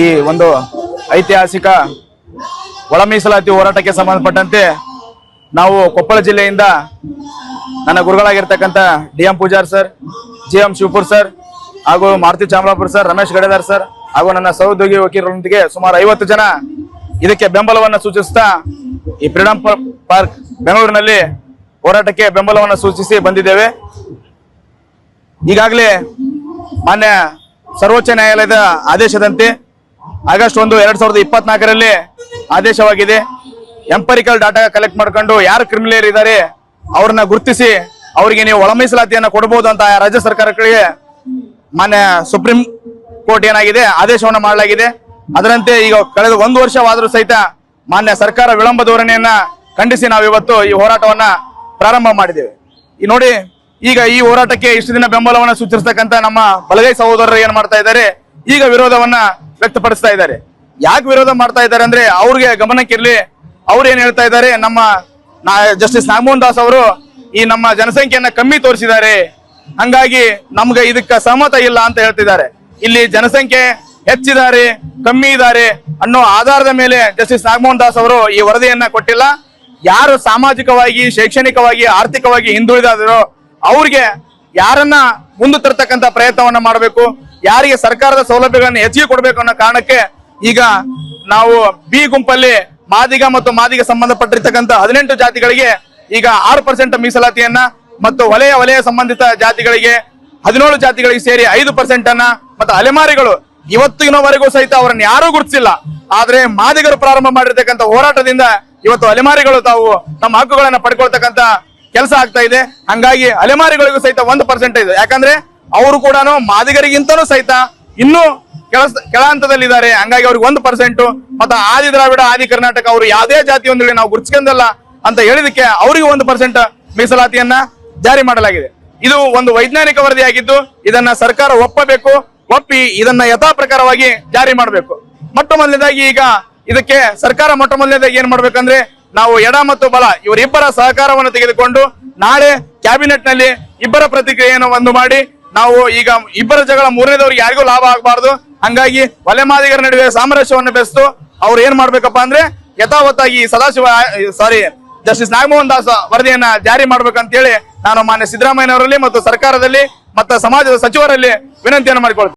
ಈ ಒಂದು ಐತಿಹಾಸಿಕ ಒಳ ಮೀಸಲಾತಿ ಹೋರಾಟಕ್ಕೆ ಸಂಬಂಧಪಟ್ಟಂತೆ ನಾವು ಕೊಪ್ಪಳ ಜಿಲ್ಲೆಯಿಂದ ನನ್ನ ಗುರುಗಳಾಗಿರ್ತಕ್ಕಂಥ D M Pujar sir G M Shivapur sir, ಹಾಗೂ ಮಾರುತಿ ಚಾಮರಾಪುರ ಸರ್, ರಮೇಶ್ ಗಡೇದಾರ್ ಸರ್, ಹಾಗೂ ನನ್ನ ಸಹೋದ್ಯೋಗಿ ವಕೀಲರೊಂದಿಗೆ ಸುಮಾರು ಐವತ್ತು ಜನ ಇದಕ್ಕೆ ಬೆಂಬಲವನ್ನು ಸೂಚಿಸ್ತಾ ಈ ಫ್ರೀಡಂ ಪಾರ್ಕ್ ಬೆಂಗಳೂರಿನಲ್ಲಿ ಹೋರಾಟಕ್ಕೆ ಬೆಂಬಲವನ್ನು ಸೂಚಿಸಿ ಬಂದಿದ್ದೇವೆ. ಈಗಾಗಲೇ ಮಾನ್ಯ ಸರ್ವೋಚ್ಚ ನ್ಯಾಯಾಲಯದ ಆದೇಶದಂತೆ ಆಗಸ್ಟ್ ಒಂದು, ಎರಡ್ ಸಾವಿರದ ಇಪ್ಪತ್ನಾಲ್ಕರಲ್ಲಿ ಆದೇಶವಾಗಿದೆ. ಎಂಪರಿಕಲ್ ಡಾಟಾ ಕಲೆಕ್ಟ್ ಮಾಡ್ಕೊಂಡು ಯಾರು ಕ್ರಿಮಿನಲ್ ಇದ್ದಾರೆ ಅವ್ರನ್ನ ಗುರುತಿಸಿ ಅವರಿಗೆ ನೀವು ಒಳಮೀಸಲಾತಿಯನ್ನು ಕೊಡಬಹುದು ಅಂತ ರಾಜ್ಯ ಸರ್ಕಾರಗಳಿಗೆ ಮಾನ್ಯ ಸುಪ್ರೀಂ ಕೋರ್ಟ್ ಏನಾಗಿದೆ, ಆದೇಶವನ್ನು ಮಾಡಲಾಗಿದೆ. ಅದರಂತೆ ಈಗ ಕಳೆದ ಒಂದು ವರ್ಷವಾದರೂ ಸಹಿತ ಮಾನ್ಯ ಸರ್ಕಾರ ವಿಳಂಬ ಧೋರಣೆಯನ್ನ ಖಂಡಿಸಿ ನಾವು ಇವತ್ತು ಈ ಹೋರಾಟವನ್ನ ಪ್ರಾರಂಭ ಮಾಡಿದ್ದೇವೆ. ಈ ನೋಡಿ, ಈಗ ಈ ಹೋರಾಟಕ್ಕೆ ಇಷ್ಟು ದಿನ ಬೆಂಬಲವನ್ನು ಸೂಚಿಸತಕ್ಕಂತ ನಮ್ಮ ಬಲಗೈ ಸಹೋದರರು ಏನ್ ಮಾಡ್ತಾ ಇದ್ದಾರೆ, ಈಗ ವಿರೋಧವನ್ನ ವ್ಯಕ್ತಪಡಿಸ್ತಾ ಇದ್ದಾರೆ. ಯಾಕೆ ವಿರೋಧ ಮಾಡ್ತಾ ಇದ್ದಾರೆ ಅಂದ್ರೆ ಅವ್ರಿಗೆ ಗಮನಕ್ಕಿರ್ಲಿ, ಅವ್ರು ಏನ್ ಹೇಳ್ತಾ ಇದ್ದಾರೆ, ನಮ್ಮ ಜಸ್ಟಿಸ್ ನಾಗಮೋಹನ್ ದಾಸ್ ಅವರು ಈ ನಮ್ಮ ಜನಸಂಖ್ಯೆಯನ್ನ ಕಮ್ಮಿ ತೋರಿಸಿದ್ದಾರೆ. ಹಂಗಾಗಿ ನಮ್ಗೆ ಇದಕ್ಕೆ ಸಹಮತ ಇಲ್ಲ ಅಂತ ಹೇಳ್ತಿದ್ದಾರೆ. ಇಲ್ಲಿ ಜನಸಂಖ್ಯೆ ಹೆಚ್ಚಿದ್ದಾರೆ, ಕಮ್ಮಿ ಇದ್ದಾರೆ ಅನ್ನೋ ಆಧಾರದ ಮೇಲೆ ಜಸ್ಟಿಸ್ ನಾಗಮೋಹನ್ ದಾಸ್ ಅವರು ಈ ವರದಿಯನ್ನ ಕೊಟ್ಟಿಲ್ಲ. ಯಾರು ಸಾಮಾಜಿಕವಾಗಿ, ಶೈಕ್ಷಣಿಕವಾಗಿ, ಆರ್ಥಿಕವಾಗಿ ಹಿಂದುಳಿದಾದರೋ ಅವ್ರಿಗೆ ಯಾರನ್ನ ಮುಂದೆ ತರ್ತಕ್ಕಂತ ಪ್ರಯತ್ನವನ್ನ ಮಾಡಬೇಕು. ಯಾರಿಗೆ ಸರ್ಕಾರದ ಸೌಲಭ್ಯಗಳನ್ನು ಹೆಚ್ಚಿಗೆ ಕೊಡಬೇಕು ಅನ್ನೋ ಕಾರಣಕ್ಕೆ ಈಗ ನಾವು ಬಿ ಗುಂಪಲ್ಲಿ ಮಾದಿಗ ಮತ್ತು ಮಾದಿಗ ಸಂಬಂಧಪಟ್ಟಿರ್ತಕ್ಕಂಥ ಹದಿನೆಂಟು ಜಾತಿಗಳಿಗೆ ಈಗ ಆರು ಪರ್ಸೆಂಟ್ ಮೀಸಲಾತಿಯನ್ನ ಮತ್ತು ವಲಯ ವಲಯ ಸಂಬಂಧಿತ ಜಾತಿಗಳಿಗೆ ಹದಿನೇಳು ಜಾತಿಗಳಿಗೆ ಸೇರಿ ಐದು ಪರ್ಸೆಂಟ್ ಅನ್ನ ಮತ್ತು ಅಲೆಮಾರಿಗಳು ಇವತ್ತಿನವರೆಗೂ ಸಹಿತ ಅವರನ್ನು ಯಾರೂ ಗುರುತಿಸಿಲ್ಲ. ಆದ್ರೆ ಮಾದಿಗರು ಪ್ರಾರಂಭ ಮಾಡಿರ್ತಕ್ಕಂಥ ಹೋರಾಟದಿಂದ ಇವತ್ತು ಅಲೆಮಾರಿಗಳು ತಾವು ತಮ್ಮ ಹಕ್ಕುಗಳನ್ನ ಪಡ್ಕೊಳ್ತಕ್ಕಂತ ಕೆಲಸ ಆಗ್ತಾ ಇದೆ. ಹಂಗಾಗಿ ಅಲೆಮಾರಿಗಳಿಗೂ ಸಹಿತ ಒಂದು ಪರ್ಸೆಂಟ್ ಇದೆ. ಯಾಕಂದ್ರೆ ಅವರು ಕೂಡ ಮಾದಿಗರಿಗಿಂತನೂ ಸಹಿತ ಇನ್ನೂ ಕೆಲಸ ಕೆಳ ಹಂತದಲ್ಲಿದ್ದಾರೆ ಹಂಗಾಗಿ ಅವ್ರಿಗೆ ಒಂದು ಪರ್ಸೆಂಟ್ ಮತ್ತೆ ಆದಿ ದ್ರಾವಿಡ, ಆದಿ ಕರ್ನಾಟಕ ಅವರು ಯಾವುದೇ ಜಾತಿ ಒಂದೇಳಿ ನಾವು ಗುರ್ಚ್ಕೊಂಡಲ್ಲ ಅಂತ ಹೇಳಿದಕ್ಕೆ ಅವರಿಗೆ ಒಂದು ಪರ್ಸೆಂಟ್ ಮೀಸಲಾತಿಯನ್ನ ಜಾರಿ ಮಾಡಲಾಗಿದೆ. ಇದು ಒಂದು ವೈಜ್ಞಾನಿಕ ವರದಿಯಾಗಿದ್ದು ಇದನ್ನ ಸರ್ಕಾರ ಒಪ್ಪಬೇಕು, ಒಪ್ಪಿ ಇದನ್ನ ಯಥಾ ಪ್ರಕಾರವಾಗಿ ಜಾರಿ ಮಾಡಬೇಕು. ಮೊಟ್ಟ ಮೊದಲನೇದಾಗಿ ಈಗ ಇದಕ್ಕೆ ಸರ್ಕಾರ ಮೊಟ್ಟ ಮೊದಲನೇದಾಗಿ ಏನ್ ಮಾಡ್ಬೇಕಂದ್ರೆ ನಾವು ಎಡ ಮತ್ತು ಬಲ ಇವರಿಬ್ಬರ ಸಹಕಾರವನ್ನು ತೆಗೆದುಕೊಂಡು ನಾಳೆ ಕ್ಯಾಬಿನೆಟ್ನಲ್ಲಿ ಇಬ್ಬರ ಪ್ರತಿಕ್ರಿಯೆಯನ್ನು ಒಂದು ಮಾಡಿ ನಾವು ಈಗ ಇಬ್ಬರ ಜಗಳ ಮೂರನೇದವ್ರಿಗೆ ಯಾರಿಗೂ ಲಾಭ ಆಗಬಾರ್ದು. ಹಂಗಾಗಿ ಒಲೆ ಮಾದಿಗರ ನಡುವೆ ಸಾಮರಸ್ಯವನ್ನು ಬೆಳೆಸ್ತು ಅವ್ರು ಏನ್ ಮಾಡ್ಬೇಕಪ್ಪ ಅಂದ್ರೆ ಯಥಾವತ್ತಾಗಿ ಸದಾಶಿವ ಸಾರಿ ಜಸ್ಟಿಸ್ ನಾಗಮೋಹನ್ ದಾಸ್ ವರದಿಯನ್ನ ಜಾರಿ ಮಾಡ್ಬೇಕಂತೇಳಿ ನಾನು ಮಾನ್ಯ ಸಿದ್ದರಾಮಯ್ಯನವರಲ್ಲಿ ಮತ್ತು ಸರ್ಕಾರದಲ್ಲಿ ಮತ್ತು ಸಮಾಜದ ಸಚಿವರಲ್ಲಿ ವಿನಂತಿಯನ್ನು ಮಾಡಿಕೊಳ್ತೇನೆ.